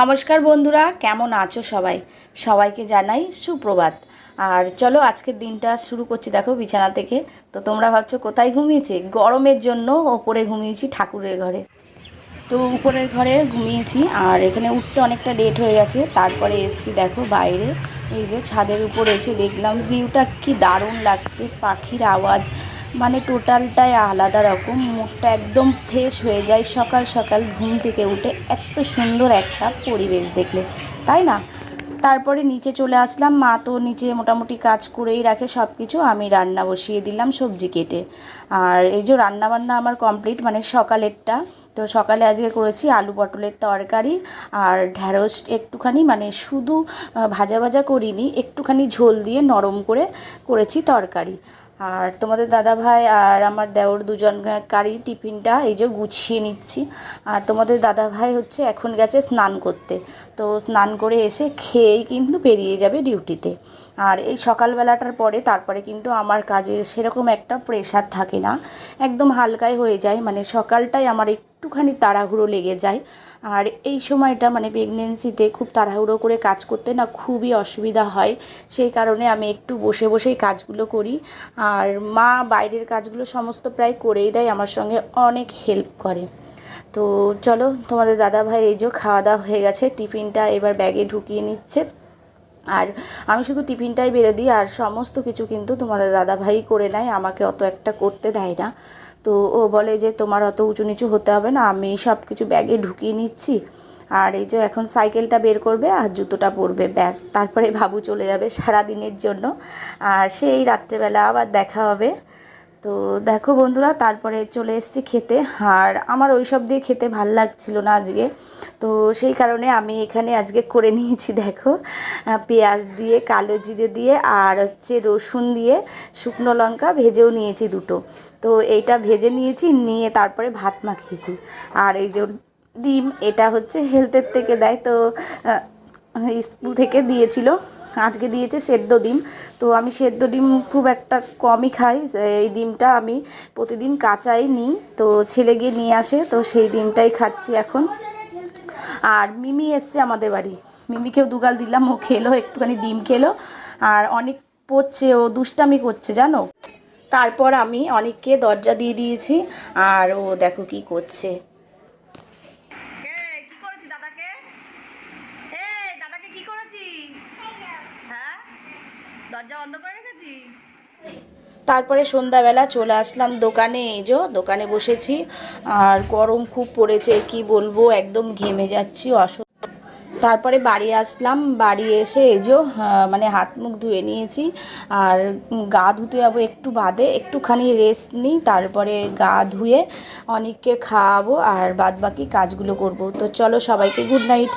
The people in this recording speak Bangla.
নমস্কার বন্ধুরা, কেমন আছো সবাই? সবাইকে জানাই সুপ্রভাত। আর চলো আজকের দিনটা শুরু করছি দেখো বিছানা থেকে। তো তোমরা ভাবছ, কোথায় ঘুমিয়েছে? গরমের জন্য ওপরে ঘুমিয়েছি ঠাকুরের ঘরে। তো উপরের ঘরে ঘুমিয়েছি, আর এখানে উঠতে অনেকটা লেট হয়ে গেছে। তারপরে এসছি দেখো বাইরে। এই যে ছাদের উপরে এসে দেখলাম ভিউটা কি দারুণ লাগছে, পাখির আওয়াজ। মানে টোটালটাই আলাদা রকম। মুডটা একদম ফ্রেশ হয়ে যায়। সকাল সকাল ঘুম থেকে উঠে এত সুন্দর একটা পরিবেশ দেখলে। তাই না? তারপরে নিচে চলে আসলাম। মা তো নিচে মোটামুটি কাজ করেই রাখে সব কিছু আমি রান্না বসিয়ে দিলাম সবজি কেটে। আর এই যে রান্নাবান্না আমার কমপ্লিট মানে সকালেরটা। তো সকালে আজকে করেছি আলু পটলের তরকারি আর ঢ্যাঁড়স একটুখানি মানে শুধু ভাজা ভাজা করিনি, একটুখানি ঝোল দিয়ে নরম করে করেছি তরকারি। আর তোমাদের দাদা ভাই আর আমার দেওর দুজন কারি টিফিনটা এই যে গুছিয়ে নিচ্ছি। আর তোমাদের দাদা ভাই হচ্ছে এখন গেছে স্নান করতে। তো স্নান করে এসে খেয়েই কিন্তু বেরিয়ে যাবে ডিউটিতে। আর এই সকালবেলাটার পরে তারপরে কিন্তু আমার কাজের সেরকম একটা প্রেশার থাকে না। একদম হালকাই হয়ে যায়। মানে সকালটাই আমার একটুখানি তাড়াহুড়ো লেগে যায়। আর এই সময়টা মানে প্রেগনেন্সিতে খুব তাড়াহুড়ো করে কাজ করতে না খুবই অসুবিধা হয়। সেই কারণে আমি একটু বসে বসেই কাজগুলো করি। আর মা বাইরের কাজগুলো সমস্ত প্রায় করেই দেয়, আমার সঙ্গে অনেক হেল্প করে। তো চলো, তোমাদের দাদা ভাই এই যে খাওয়া দাওয়া হয়ে গেছে, টিফিনটা এবার ব্যাগে ঢুকিয়ে নিচ্ছে। আর আমি শুধু টিফিনটাই বেড়ে দিই, আর সমস্ত কিছু কিন্তু তোমাদের দাদা ভাই করে নেয়, আমাকে অত একটা করতে দেয় না। তো ও বলে যে, তোমার অত উঁচু নিচু হতে হবে না, আমি সব কিছু ব্যাগে ঢুকিয়ে নিচ্ছি। আর এই যে এখন সাইকেলটা বের করবে আর জুতোটা পরবে, ব্যাস। তারপরে বাবু চলে যাবে সারা দিনের জন্য। আর সেই রাত্রেবেলা আবার দেখা হবে। তো দেখো বন্ধুরা, তারপরে চলে এসেছি খেতে। আর আমার ওই সব দিয়ে খেতে ভালো লাগছিল না আজকে। তো সেই কারণে আমি এখানে আজকে করে নিয়েছি, দেখো পেঁয়াজ দিয়ে, কালো জিরে দিয়ে, আর হচ্ছে রসুন দিয়ে শুকনো লঙ্কা ভেজেও নিয়েছি দুটো। তো এইটা ভেজে নিয়েছি, নিয়ে তারপরে ভাত মাখিয়েছি। আর এই যে ডিম, এটা হচ্ছে হেলথের থেকে দেয়, তো স্কুল থেকে দিয়েছিল। আজকে দিয়েছে সেদ্ধ ডিম। তো আমি সেদ্ধ ডিম খুব একটা কমই খাই। এই ডিমটা আমি প্রতিদিন কাঁচাই নিই। তো ছেলে গিয়ে নিয়ে আসে, তো সেই ডিমটাই খাচ্ছি এখন। আর মিমি এসছে আমাদের বাড়ি। মিমিকেও দুগাল দিলাম, ও খেলো, একটুখানি ডিম খেলো। আর অনেক পড়ছে, ও দুষ্টামি করছে, জানো? তারপর আমি অনেককে দরজা দিয়ে দিয়েছি। আর ও দেখো কি করছে কি করেছি দাদাকে এই দাদাকে কি করেছি হ্যাঁ দরজা বন্ধ করে রেখেছি? তারপরে সন্ধ্যাবেলা চলে আসলাম দোকানে এজো দোকানে বসেছি। আর গরম খুব পড়েছে, কি বলব, একদম ঘেমে যাচ্ছি অস তারপরে বাড়ি আসলাম, বাড়ি এসে এজো মানে হাত মুখ ধুয়ে নিয়েছি। আর গা ধুতে যাব একটু বাদে, একটুখানি রেস্ট নিই, তারপরে গা ধুয়ে অনেককে খাওয়াবো, আর বাদ বাকি কাজগুলো করব। তো চলো সবাইকে গুড নাইট